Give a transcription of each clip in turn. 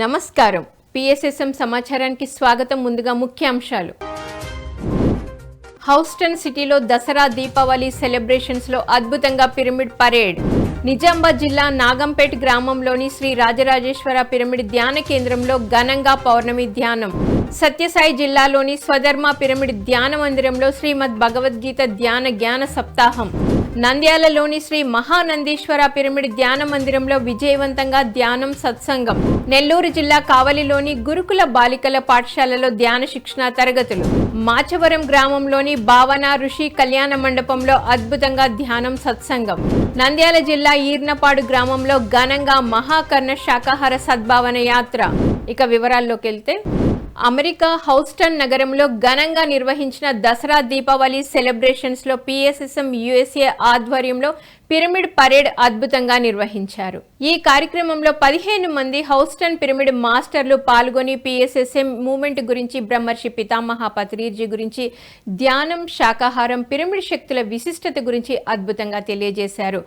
నమస్కారం. పిఎస్ఎస్ఎం సమాచారానికి స్వాగతం ముందుగా ముఖ్యాంశాలు. హౌస్టన్ సిటీలో దసరా దీపావళి సెలబ్రేషన్స్లో అద్భుతంగా పిరమిడ్ పరేడ్. నిజామాబాద్ జిల్లా నాగంపేట్ గ్రామంలోని శ్రీ రాజరాజేశ్వర పిరమిడ్ ధ్యాన కేంద్రంలో ఘనంగా పౌర్ణమి ధ్యానం. సత్యసాయి జిల్లాలోని స్వధర్మ పిరమిడ్ ధ్యాన మందిరంలో శ్రీమద్ భగవద్గీత ధ్యాన జ్ఞాన సప్తాహం. నంద్యాలలోని శ్రీ మహానందీశ్వర పిరమిడ్ ధ్యాన మందిరంలో విజయవంతంగా ధ్యానం సత్సంగం. నెల్లూరు జిల్లా కావలిలోని గురుకుల బాలికల పాఠశాలలో ధ్యాన శిక్షణ తరగతులు. మాచవరం గ్రామంలోని భావన ఋషి కళ్యాణ మండపంలో అద్భుతంగా ధ్యానం సత్సంగం. నంద్యాల జిల్లా ఈర్నపాడు గ్రామంలో ఘనంగా మహాకర్ణ శాకాహార సద్భావన యాత్ర. ఇక వివరాల్లోకి వెళ్తే అమెరికా హౌస్టన్ నగరంలో ఘనంగా నిర్వహించిన దసరా దీపావళి సెలబ్రేషన్స్లో పిఎస్ఎస్ఎం యుఎస్ఏ ఆధ్వర్యంలో పిరమిడ్ పరేడ్ అద్భుతంగా నిర్వహించారు. ఈ కార్యక్రమంలో పదిహేను మంది హౌస్టన్ పిరమిడ్ మాస్టర్లు పాల్గొని పిఎస్ఎస్ఎం మూమెంట్ గురించి బ్రహ్మర్షి పితామహ పత్రిజీ గురించి ధ్యానం శాకాహారం పిరమిడ్ శక్తుల విశిష్టత గురించి అద్భుతంగా తెలియజేశారు.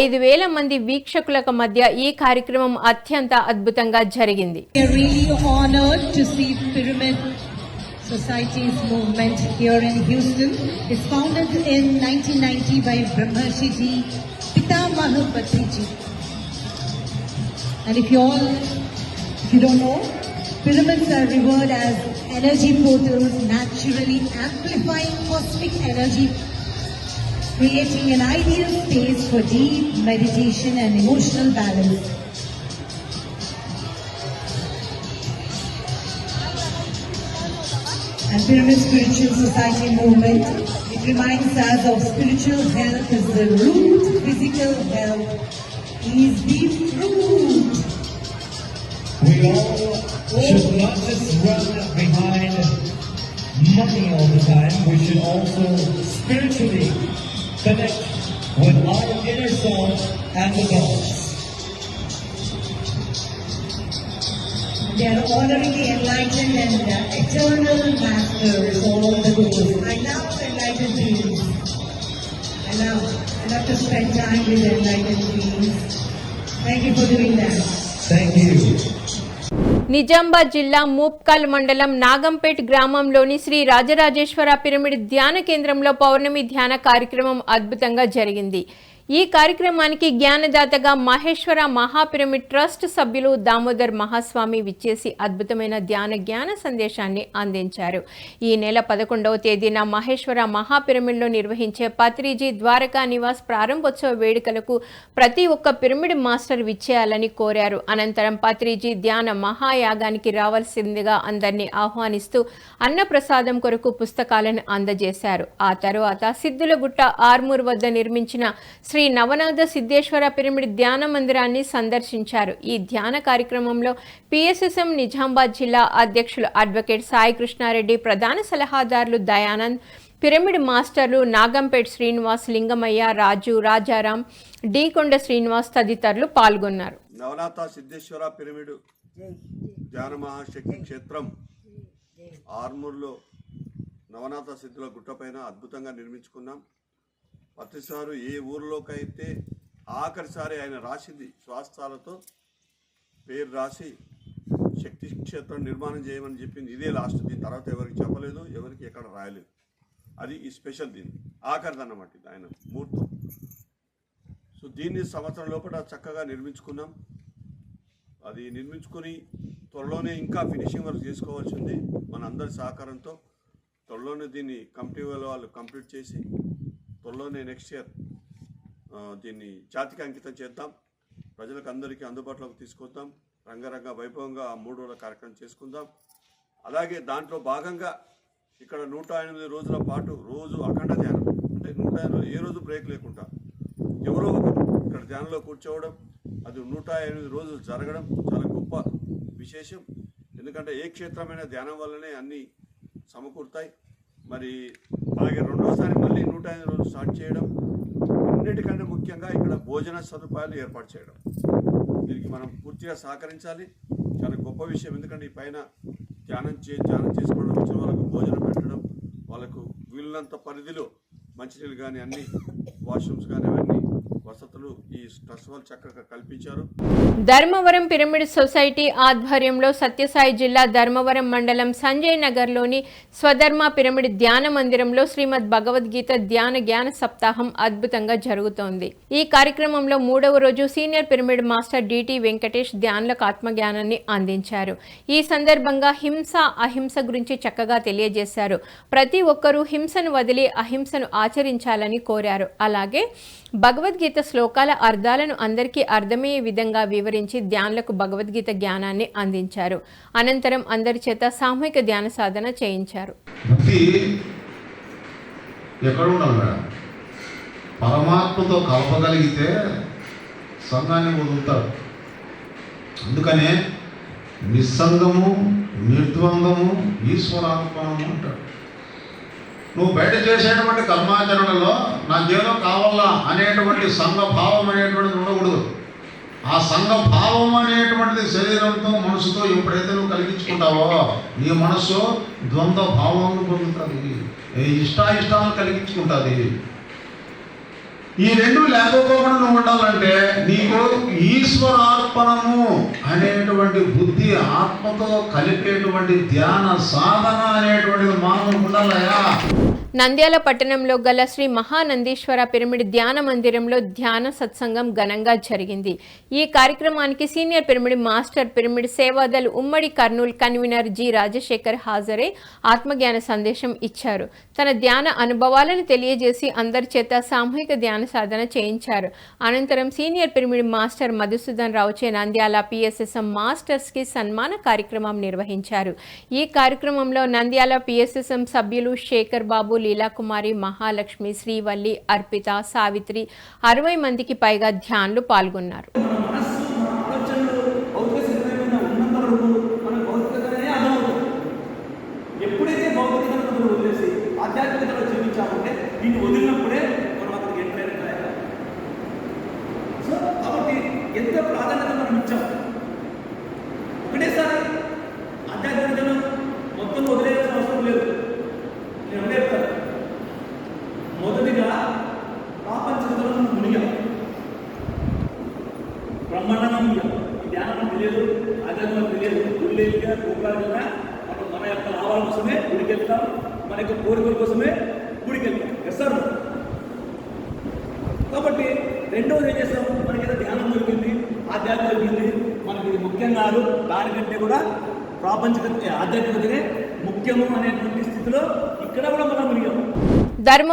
ఐదు వేల మంది వీక్షకులకు మధ్య ఈ కార్యక్రమం అత్యంత అద్భుతంగా జరిగింది. Society's movement here in Houston. It's founded in 1990 by Brahmarshi Ji, Patriji. And if you all, if you don't know, pyramids are revered as energy portals, naturally amplifying cosmic energy, creating an ideal space for deep meditation and emotional balance. And Pyramid Spiritual Society movement. It reminds us of spiritual health is the root, physical health is the fruit. We all should not just run behind money all the time. We should also spiritually connect with our inner self and the gods. They are honoring the enlightened and uh, eternal masters, all the gurus. I love enlightened beings. I love, I love to spend time with enlightened beings. Thank you for doing that. Thank you. Nizamabad జిల్లా మూప్కల్ మండలం నాగంపేట్ గ్రామంలోని Shri Rajarajeshwara pyramid ధ్యాన కేంద్రంలో పౌర్ణమి ధ్యాన కార్యక్రమం అద్భుతంగా జరిగింది ఈ కార్యక్రమానికి జ్ఞానదాతగా మహేశ్వర మహాపిరమిడ్ ట్రస్ట్ సభ్యులు దామోదర్ మహాస్వామి విచ్చేసి అద్భుతమైన ధ్యాన జ్ఞాన సందేశాన్ని అందించారు. ఈ నెల పదకొండవ తేదీన మహేశ్వర మహాపిరమిడ్లో నిర్వహించే పత్రిజీ ద్వారకా నివాస్ ప్రారంభోత్సవ వేడుకలకు ప్రతి ఒక్క పిరమిడ్ మాస్టర్ విచ్చేయాలని కోరారు. అనంతరం పత్రిజీ ధ్యాన మహాయాగానికి రావాల్సిందిగా అందరినీ ఆహ్వానిస్తూ అన్నప్రసాదం కొరకు పుస్తకాలను అందజేశారు. ఆ తరువాత సిద్ధులగుట్ట ఆర్మూర్ వద్ద నిర్మించిన శ్రీ శ్రీ నవనాథ సిద్ధేశ్వర పిరమిడ్ ధ్యాన మందిరాన్ని సందర్శించారు. ఈ ధ్యాన కార్యక్రమంలో పిఎస్ఎస్ఎం నిజామాబాద్ జిల్లా అధ్యక్షులు అడ్వకేట్ సాయి కృష్ణారెడ్డి ప్రధాన సలహాదారులు దయానంద్ పిరమిడ్ మాస్టర్లు నాగంపేట్ శ్రీనివాస్ లింగమయ్య రాజు రాజారాం డీకొండ శ్రీనివాస్ తదితరులు పాల్గొన్నారు. నవనాథ సిద్ధేశ్వర పిరమిడ్ ధ్యాన మహాశక్తి క్షేత్రం ఆర్మూర్లో నవనాథ సిద్ధుల గుట్టపైన అద్భుతంగా నిర్మించుకున్నాం. ప్రతిసారి ఏ ఊరిలోకైతే ఆఖరిసారి ఆయన రాసింది స్వాస్థాలతో పేరు రాసి శక్తి క్షేత్రం నిర్మాణం చేయమని చెప్పింది. ఇదే లాస్ట్ దీని తర్వాత ఎవరికి చెప్పలేదు ఎవరికి ఎక్కడ రాయలేదు. అది ఈ స్పెషల్ దీన్ని ఆఖరిది అన్నమాట ఇది ఆయన ముహూర్తం సో దీన్ని సంవత్సరం లోపల చక్కగా నిర్మించుకున్నాం. అది నిర్మించుకొని త్వరలోనే ఇంకా ఫినిషింగ్ వర్క్ చేసుకోవాల్సి ఉంది. మన అందరి సహకారంతో త్వరలోనే దీన్ని కమిటీ వాళ్ళు కంప్లీట్ చేసి త్వరలోనే నెక్స్ట్ ఇయర్ దీన్ని జాతికి అంకితం చేద్దాం. ప్రజలకు అందరికీ అందుబాటులోకి తీసుకొద్దాం. రంగరంగ వైభవంగా ఆ మూడు రోజుల కార్యక్రమం చేసుకుందాం. అలాగే దాంట్లో భాగంగా ఇక్కడ నూట ఎనిమిది రోజుల పాటు రోజు అఖండ ధ్యానం. అంటే నూట ఎనిమిది ఏ రోజు బ్రేక్ లేకుండా ఎవరో ఒకరు ఇక్కడ ధ్యానంలో కూర్చోవడం అది నూట ఎనిమిది రోజులు జరగడం చాలా గొప్ప విశేషం. ఎందుకంటే ఏ క్షేత్రమైన ధ్యానం వల్లనే అన్నీ సమకూరుతాయి. మరి అలాగే రెండోసారి మళ్ళీ నూట ఎనిమిది రోజులు స్టార్ట్ చేయడం అన్నిటికంటే ముఖ్యంగా ఇక్కడ భోజన సదుపాయాలు ఏర్పాటు చేయడం. దీనికి మనం పూర్తిగా సహకరించాలి. చాలా గొప్ప విషయం. ఎందుకంటే ఈ పైన ధ్యానం చే ధ్యానం చేసుకోవడం వచ్చిన వాళ్ళకు భోజనం పెట్టడం వాళ్ళకు వీళ్ళంత పరిధిలో మంచినీళ్ళు కానీ అన్ని వాష్రూమ్స్ కానీ అవన్నీ వసతులు ఈ ట్రస్ట్ వాళ్ళు చక్కగా కల్పించారు. ధర్మవరం పిరమిడ్ సొసైటీ ఆధ్వర్యంలో సత్యసాయి జిల్లా ధర్మవరం మండలం సంజయ్ నగర్లోని స్వధర్మ పిరమిడ్ ధ్యాన మందిరంలో శ్రీమద్ భగవద్గీత ధ్యాన జ్ఞాన సప్తాహం అద్భుతంగా జరుగుతోంది. ఈ కార్యక్రమంలో మూడవ రోజు senior pyramid master DT Venkatesh ధ్యానులకు ఆత్మజ్ఞానాన్ని అందించారు. ఈ సందర్భంగా హింస అహింస గురించి చక్కగా తెలియజేశారు. ప్రతి ఒక్కరూ హింసను వదిలి అహింసను ఆచరించాలని కోరారు. అలాగే భగవద్గీత శ్లోకాల అర్థాలను అందరికీ అర్థమయ్యే విధంగా వివరించి ధ్యానులకు భగవద్గీత జ్ఞానాన్ని అందించారు. అనంతరం అందరి చేత సామూహిక ధ్యాన సాధన చేయించారు. పరమాత్మతో కలపగలిగితే సంఘాన్ని వదులుతారు. అందుకనే నిస్సంగము నిర్ద్వంగము ఈశ్వరార్పణము అంటాడు నువ్వు బయట చేసేటువంటి కర్మాచరణలో నాకేదో కావాలా అనేటువంటి సంఘ భావం అనేటువంటిది ఉండకూడదు. ఆ సంఘ భావం అనేటువంటిది శరీరంతో మనసుతో ఎప్పుడైతే నువ్వు కలిగించుకుంటావో నీ మనస్సు ద్వంద్వ భావాలను పొందుతుంది. ఈ ఇష్టాయిష్టాలను కలిగించుకుంటుంది. ఈ రెండు లేకపోకుండా నువ్వు ఉండాలంటే నీకు ఈశ్వరార్పణము అనేటువంటి బుద్ధి ఆత్మతో కలిపేటువంటి ధ్యాన సాధన అనేటువంటిది మానవుడు ఉండాలయా నంద్యాల పట్టణంలో గల శ్రీ మహానందీశ్వర పిరమిడ్ ధ్యాన మందిరంలో ధ్యాన సత్సంగం ఘనంగా జరిగింది. ఈ కార్యక్రమానికి senior pyramid master pyramid Sevadal ఉమ్మడి కర్నూలు కన్వీనర్ జి రాజశేఖర్ హాజరై ఆత్మజ్ఞాన సందేశం ఇచ్చారు. తన ధ్యాన అనుభవాలను తెలియజేసి అందరి చేత సామూహిక ధ్యాన సాధన చేయించారు. అనంతరం సీనియర్ పిరమిడ్ మాస్టర్ మధుసూదన్ రావుచే నంద్యాల పిఎస్ఎస్ఎం మాస్టర్స్కి సన్మాన కార్యక్రమం నిర్వహించారు. ఈ కార్యక్రమంలో నంద్యాల పిఎస్ఎస్ఎం సభ్యులు శేఖర్ బాబు లీలాకుమారి మహాలక్ష్మి శ్రీవల్లి అర్పిత సావిత్రి అరవై మందికి పైగా ధ్యాన్లు పాల్గొన్నారు.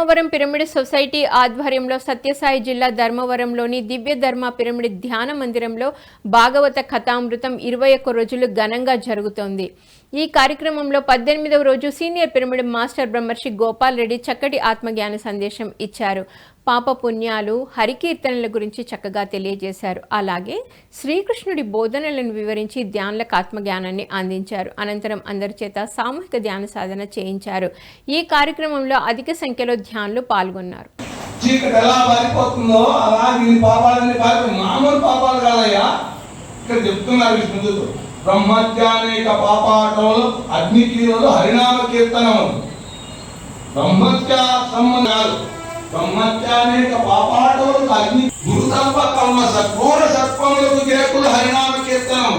ధర్మవరం పిరమిడ్ సొసైటీ ఆధ్వర్యంలో సత్యసాయి జిల్లా ధర్మవరంలోని దివ్య ధర్మ పిరమిడ్ ధ్యాన మందిరంలో భాగవత కథామృతం ఇరవై ఒక్క రోజులు ఘనంగా జరుగుతోంది. ఈ కార్యక్రమంలో పద్దెనిమిదవ రోజు సీనియర్ పిరమిడ్ మాస్టర్ బ్రహ్మర్షి గోపాల్ రెడ్డి చక్కటి ఆత్మజ్ఞాన సందేశం ఇచ్చారు. పాపపుణ్యాలు హరికీర్తనల గురించి చక్కగా తెలియజేశారు. అలాగే శ్రీకృష్ణుడి బోధనలను వివరించి ధ్యానులకు ఆత్మజ్ఞానాన్ని అందించారు. అనంతరం అందరి చేత సామూహిక ధ్యాన సాధన చేయించారు. ఈ కార్యక్రమంలో అధిక సంఖ్యలో ధ్యానులు పాల్గొన్నారు. చీకటి ఎలా పారిపోతుందో అలా దీని పాపాలన్నీ పారిపోయి మామూలు పాపాలు కాదయ్యా. ఇక్కడ చెప్తున్నారు విష్ణుదుడు బ్రహ్మత్యానేక పాపాటములు అగ్ని అగ్నికీరులు హరినామ కీర్తనములు. బ్రహ్మత్య సంబంధాలు బ్రహ్మత్యానేక పాపాటోలు అగ్ని గురుతల్ప కల్మ సత్పూర సత్వములకు గిరకులు హరినామ కీర్తనం.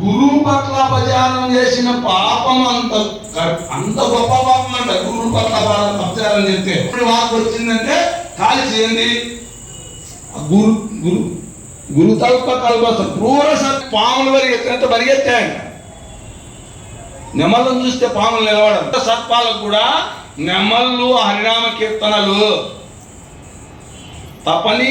గురువు పట్ల అపచారం చేసిన పాపం అంత అంత గొప్ప పాపం అంట గురువు పట్ల అపచారం చేస్తే ఇప్పుడు వాకు వచ్చిందంటే కాలి చేయండి. గురు గురు గురు తల్ప కల్పస క్రూర సత్ పాములు పరిగెత్తినంత పరిగెత్తాయంట నెమలను చూస్తే పాములు నిలవడం సత్పాలకు కూడా నెమళ్ళు హరినామ కీర్తనలు తపని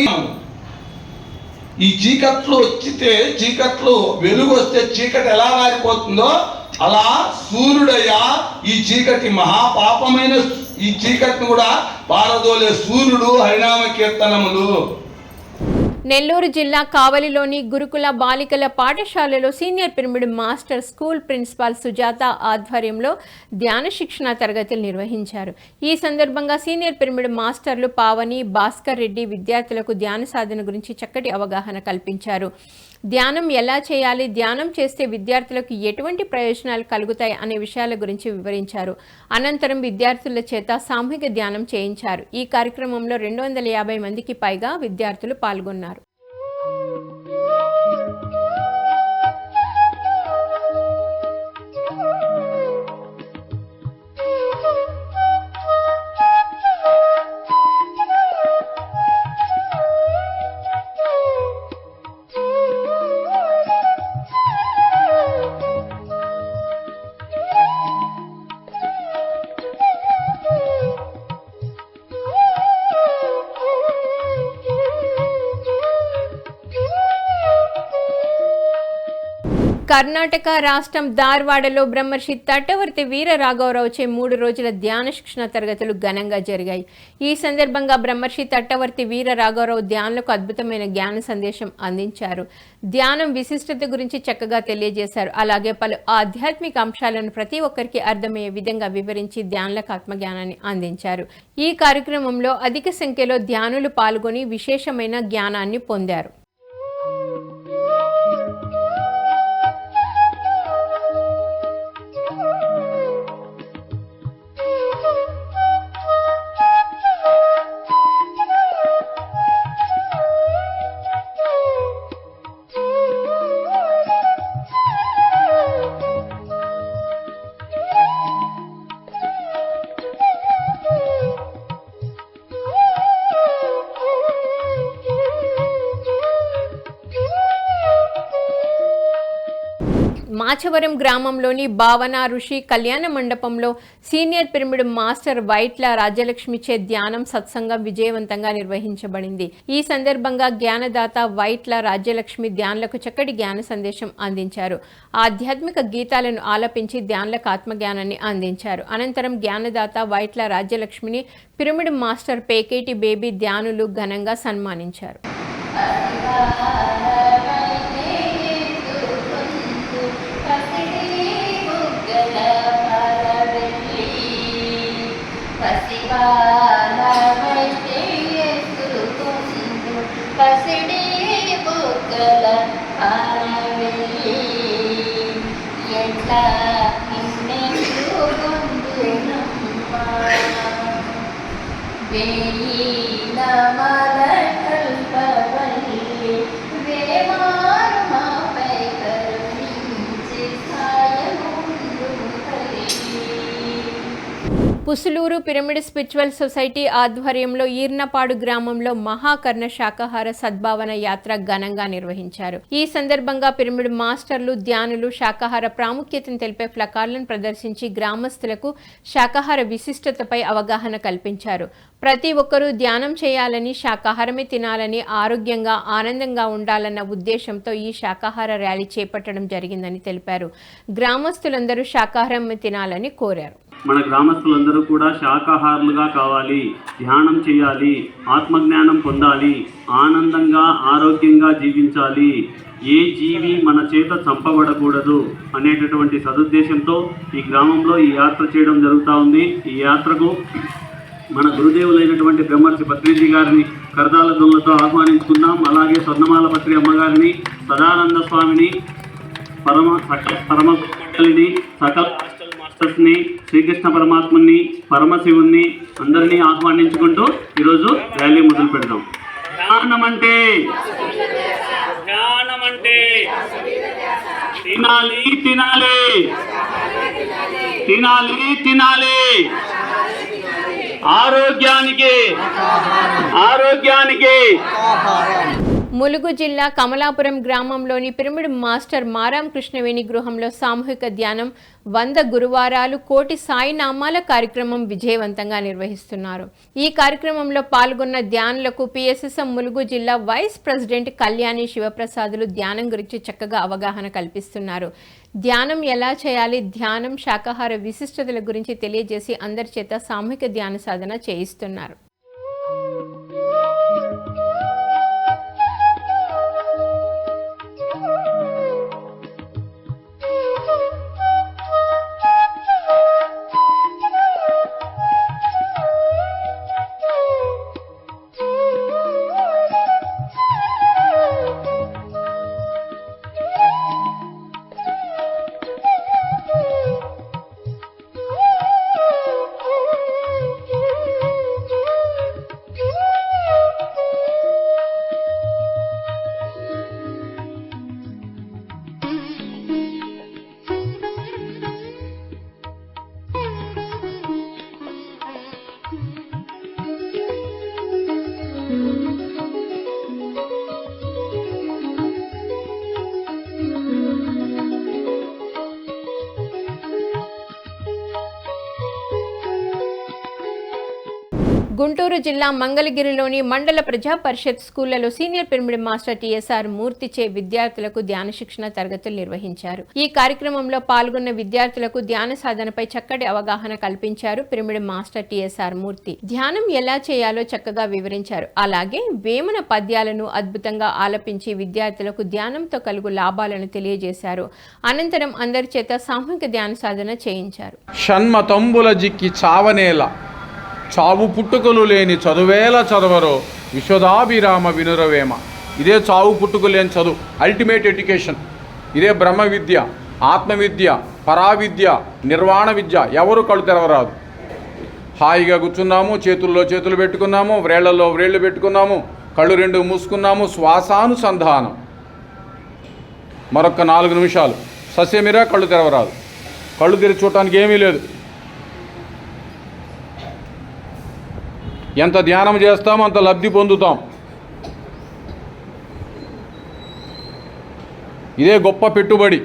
ఈ చీకట్లు వచ్చితే చీకట్లు వెలుగు వస్తే చీకటి ఎలా మారిపోతుందో అలా సూర్యుడయ్యా ఈ చీకటి మహాపాపమైన ఈ చీకటిని కూడా పారదోలే సూర్యుడు హరినామ కీర్తనములు నెల్లూరు జిల్లా కావలిలోని గురుకుల బాలికల పాఠశాలలో senior pyramid master school principal Sujatha ఆధ్వర్యంలో ధ్యాన శిక్షణ తరగతులు నిర్వహించారు. ఈ సందర్భంగా సీనియర్ పిరమిడ్ మాస్టర్లు పావని భాస్కర్ రెడ్డి విద్యార్థులకు ధ్యాన సాధన గురించి చక్కటి అవగాహన కల్పించారు. ధ్యానం ఎలా చేయాలి? ధ్యానం చేస్తే విద్యార్థులకు ఎటువంటి ప్రయోజనాలు కలుగుతాయి అనే విషయాల గురించి వివరించారు. అనంతరం విద్యార్థుల చేత సామూహిక ధ్యానం చేయించారు. ఈ కార్యక్రమంలో రెండు వందల యాభై మందికి పైగా విద్యార్థులు పాల్గొన్నారు. కర్ణాటక రాష్ట్రం ధార్వాడలో బ్రహ్మర్షి తట్టవర్తి వీర రాఘవరావుచే మూడు రోజుల ధ్యాన శిక్షణ తరగతులు ఘనంగా జరిగాయి. ఈ సందర్భంగా బ్రహ్మర్షి తట్టవర్తి వీర రాఘవరావు ధ్యానులకు అద్భుతమైన జ్ఞాన సందేశం అందించారు. ధ్యానం విశిష్టత గురించి చక్కగా తెలియజేశారు. అలాగే పలు ఆధ్యాత్మిక అంశాలను ప్రతి ఒక్కరికి అర్థమయ్యే విధంగా వివరించి ధ్యానులకు ఆత్మజ్ఞానాన్ని అందించారు. ఈ కార్యక్రమంలో అధిక సంఖ్యలో ధ్యానులు పాల్గొని విశేషమైన జ్ఞానాన్ని పొందారు. మాచవరం గ్రామంలోని భావన ఋషి కళ్యాణ మండపంలో సీనియర్ పిరమిడ్ మాస్టర్ వైట్ల రాజ్యలక్ష్మిచే ధ్యానం సత్సంగం విజయవంతంగా నిర్వహించబడింది. ఈ సందర్భంగా జ్ఞానదాత వైట్ల రాజ్యలక్ష్మి ధ్యానులకు చక్కటి జ్ఞాన సందేశం అందించారు. ఆధ్యాత్మిక గీతాలను ఆలపించి ధ్యానులకు ఆత్మజ్ఞానాన్ని అందించారు. అనంతరం జ్ఞానదాత వైట్ల రాజ్యలక్ష్మిని పిరమిడ్ మాస్టర్ పేకేటి బేబీ ధ్యానులు ఘనంగా సన్మానించారు. పుసులూరు పిరమిడ్ స్పిరిచువల్ సొసైటీ ఆధ్వర్యంలో ఈర్నపాడు గ్రామంలో మహాకర్ణ శాకాహార సద్భావన యాత్ర ఘనంగా నిర్వహించారు. ఈ సందర్భంగా పిరమిడ్ మాస్టర్లు ధ్యానులు శాకాహార ప్రాముఖ్యతను తెలిపే ప్లకార్లను ప్రదర్శించి గ్రామస్తులకు శాకాహార విశిష్టతపై అవగాహన కల్పించారు. ప్రతి ఒక్కరూ ధ్యానం చేయాలని శాకాహారమే తినాలని ఆరోగ్యంగా ఆనందంగా ఉండాలన్న ఉద్దేశంతో ఈ శాకాహార ర్యాలీ చేపట్టడం జరిగిందని తెలిపారు. గ్రామస్తులందరూ శాకాహారం తినాలని కోరారు. మన గ్రామస్తులందరూ కూడా శాకాహారులుగా కావాలి ధ్యానం చేయాలి ఆత్మజ్ఞానం పొందాలి ఆనందంగా ఆరోగ్యంగా జీవించాలి. ఏ జీవి మన చేత చంపబడకూడదు అనేటటువంటి సదుద్దేశంతో ఈ గ్రామంలో ఈ యాత్ర చేయడం జరుగుతూ ఉంది. ఈ యాత్రకు మన గురుదేవులైనటువంటి బ్రహ్మర్షి పత్రిజీ గారిని కరదాల దొంగలతో ఆహ్వానించుకుందాం. అలాగే స్వర్ణమాల పత్రి అమ్మగారిని సదానంద స్వామిని పరమ సకల పరమ సకల ని శ్రీకృష్ణ పరమాత్మని పరమశివుణ్ణి అందరినీ ఆహ్వానించుకుంటూ ఈరోజు ర్యాలీ మొదలు పెడదాం. ధ్యానం అంటే ధ్యానం అంటే తినాలి తినాలి తినాలి తినాలి. ఆరోగ్యానికి ఆరోగ్యానికి. ములుగు జిల్లా కమలాపురం గ్రామంలోని పిరమిడ్ మాస్టర్ మారాం కృష్ణవేణి గృహంలో సామూహిక ధ్యానం వంద గురువారాలు కోటి సాయి నామాల కార్యక్రమం విజయవంతంగా నిర్వహిస్తున్నారు. ఈ కార్యక్రమంలో పాల్గొన్న ధ్యానులకు పిఎస్ఎస్ఎం ములుగు జిల్లా వైస్ ప్రెసిడెంట్ కళ్యాణి శివప్రసాదులు ధ్యానం గురించి చక్కగా అవగాహన కల్పిస్తున్నారు. ధ్యానం ఎలా చేయాలి? ధ్యానం శాకాహార విశిష్టతల గురించి తెలియజేసి అందరి చేత సామూహిక ధ్యాన సాధన చేయిస్తున్నారు. గుంటూరు జిల్లా మంగళగిరిలోని మండల ప్రజా పరిషత్ స్కూళ్ళలో సీనియర్ పిరమిడ్ మాస్టర్ టిఎస్ఆర్ మూర్తిచే విద్యార్థులకు ధ్యాన శిక్షణ తరగతులు నిర్వహించారు. ఈ కార్యక్రమంలో పాల్గొన్న విద్యార్థులకు ధ్యాన సాధనపై చక్కటి అవగాహన కల్పించారు పిరమిడ్ మాస్టర్ టిఎస్ఆర్ మూర్తి. ధ్యానం ఎలా చేయాలో చక్కగా వివరించారు. అలాగే వేమన పద్యాలను అద్భుతంగా ఆలపించి విద్యార్థులకు ధ్యానంతో కలుగు లాభాలను తెలియజేశారు. అనంతరం అందరి చేత సామూహిక ధ్యాన సాధన చేయించారు. షణ్మతంబుల జిక్కి చావనేల. చావు పుట్టుకలు లేని చదువేల చదవరో విశ్వదాభిరామ వినురవేమ. ఇదే చావు పుట్టుకు లేని చదువు అల్టిమేట్ ఎడ్యుకేషన్ ఇదే బ్రహ్మ విద్య ఆత్మవిద్య పరావిద్య నిర్వాణ విద్య. ఎవరు కళ్ళు తెరవరాదు. హాయిగా కూర్చున్నాము చేతుల్లో చేతులు పెట్టుకున్నాము వ్రేళ్ళలో వ్రేళ్ళు పెట్టుకున్నాము కళ్ళు రెండు మూసుకున్నాము శ్వాసానుసంధానం. మరొక నాలుగు నిమిషాలు. సస్యమిరా కళ్ళు తెరవరాదు. కళ్ళు తెరిచి చూడటానికి ఏమీ లేదు. ఎంత ధ్యానం చేస్తామో అంత లబ్ధి పొందుతాం. ఇదే గొప్ప పెట్టుబడి.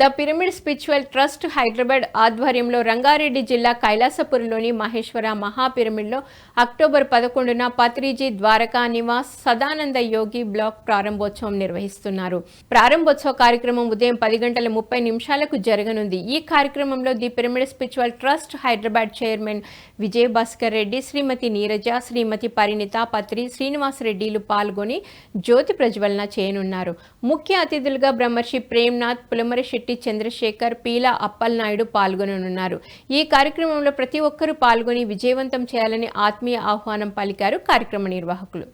The pyramid spiritual trust Hyderabad ఆధ్వర్యంలో రంగారెడ్డి జిల్లా కైలాసపురంలోని మహేశ్వర మహాపిరమిడ్లో అక్టోబర్ పదకొండున పత్రిజీ ద్వారకా నివాస్ సదానంద యోగి బ్లాక్ ప్రారంభోత్సవం నిర్వహిస్తున్నారు. ప్రారంభోత్సవ కార్యక్రమం ఉదయం పది గంటల ముప్పై నిమిషాలకు జరగనుంది. ఈ కార్యక్రమంలో the pyramid spiritual trust Hyderabad chairman Vijaya Bhaskar Reddy Shrimati Neeraja Shrimati Parinitha Patri Srinivas రెడ్డిలు పాల్గొని జ్యోతి ప్రజ్వలన చేయనున్నారు. ముఖ్య అతిథులుగా బ్రహ్మర్షి ప్రేమ్నాథ్ పులమరి శెట్టి చంద్రశేఖర్ పీలా అప్పలనాయుడు పాల్గొననున్నారు. ఈ కార్యక్రమంలో ప్రతి ఒక్కరూ పాల్గొని విజయవంతం చేయాలని ఆత్మీయ ఆహ్వానం పలికారు కార్యక్రమ నిర్వాహకులు.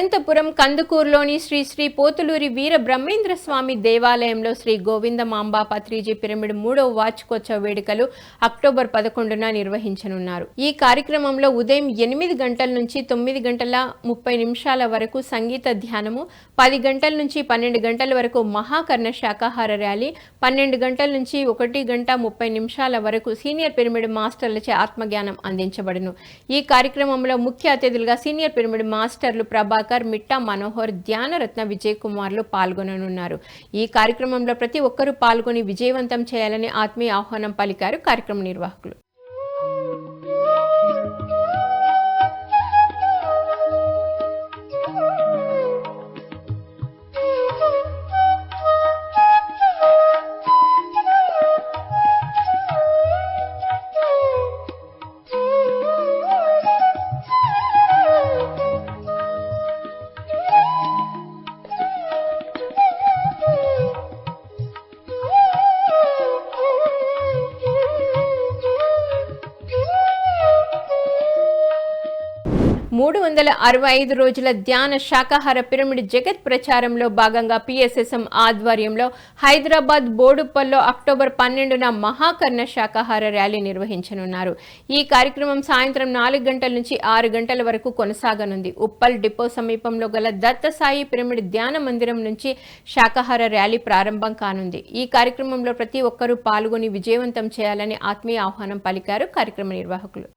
అనంతపురం కందుకూరులోని శ్రీ శ్రీ పోతులూరి వీర బ్రహ్మేంద్ర స్వామి దేవాలయంలో శ్రీ గోవిందమాంబ పత్రిజీ పిరమిడ్ మూడవ వార్షికోత్సవ వేడుకలు అక్టోబర్ పదకొండున నిర్వహించనున్నారు. ఈ కార్యక్రమంలో ఉదయం ఎనిమిది గంటల నుంచి తొమ్మిది గంటల ముప్పై నిమిషాల వరకు సంగీత ధ్యానము పది గంటల నుంచి పన్నెండు గంటల వరకు మహాకర్ణ శాకాహార ర్యాలీ పన్నెండు గంటల నుంచి ఒకటి గంట ముప్పై నిమిషాల వరకు సీనియర్ పిరమిడ్ మాస్టర్లచే ఆత్మజ్ఞానం అందించబడును. ఈ కార్యక్రమంలో ముఖ్య అతిథులుగా సీనియర్ పిరమిడ్ మాస్టర్లు ప్రభాకర్ మిట్టా మనోహర్ ధ్యానరత్న విజయ్ కుమార్లు పాల్గొననున్నారు. ఈ కార్యక్రమంలో ప్రతి ఒక్కరూ పాల్గొని విజయవంతం చేయాలని ఆత్మీయ ఆహ్వానం పలికారు కార్యక్రమ నిర్వాహకులు. మూడు వందల అరవై ఐదు రోజుల ధ్యాన శాకాహార పిరమిడ్ జగత్ ప్రచారంలో భాగంగా పిఎస్ఎస్ఎం ఆధ్వర్యంలో హైదరాబాద్ బోడుప్పల్లో అక్టోబర్ పన్నెండున మహాకర్ణ శాకాహార ర్యాలీ నిర్వహించనున్నారు. ఈ కార్యక్రమం సాయంత్రం నాలుగు గంటల నుంచి ఆరు గంటల వరకు కొనసాగనుంది. ఉప్పల్ డిపో సమీపంలో గల దత్తసాయి పిరమిడ్ ధ్యాన మందిరం నుంచి శాకాహార ర్యాలీ ప్రారంభం కానుంది. ఈ కార్యక్రమంలో ప్రతి ఒక్కరూ పాల్గొని విజయవంతం చేయాలని ఆత్మీయ ఆహ్వానం పలికారు కార్యక్రమ నిర్వాహకులు.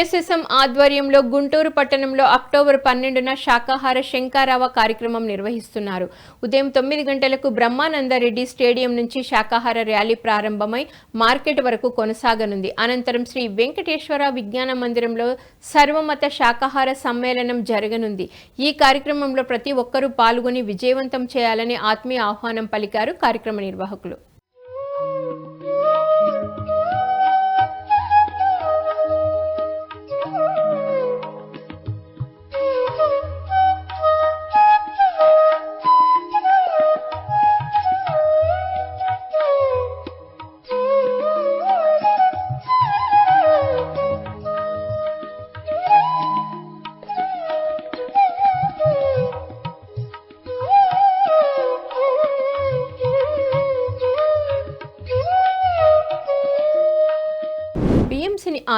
పిఎస్ఎస్ఎం ఆధ్వర్యంలో గుంటూరు పట్టణంలో అక్టోబర్ పన్నెండున శాకాహార శంకారావ కార్యక్రమం నిర్వహిస్తున్నారు. ఉదయం తొమ్మిది గంటలకు బ్రహ్మానందరెడ్డి స్టేడియం నుంచి శాకాహార ర్యాలీ ప్రారంభమై మార్కెట్ వరకు కొనసాగనుంది. అనంతరం శ్రీ వెంకటేశ్వర విజ్ఞాన మందిరంలో సర్వమత శాకాహార సమ్మేళనం జరగనుంది. ఈ కార్యక్రమంలో ప్రతి ఒక్కరూ పాల్గొని విజయవంతం చేయాలని ఆత్మీయ ఆహ్వానం పలికారు కార్యక్రమ నిర్వాహకులు.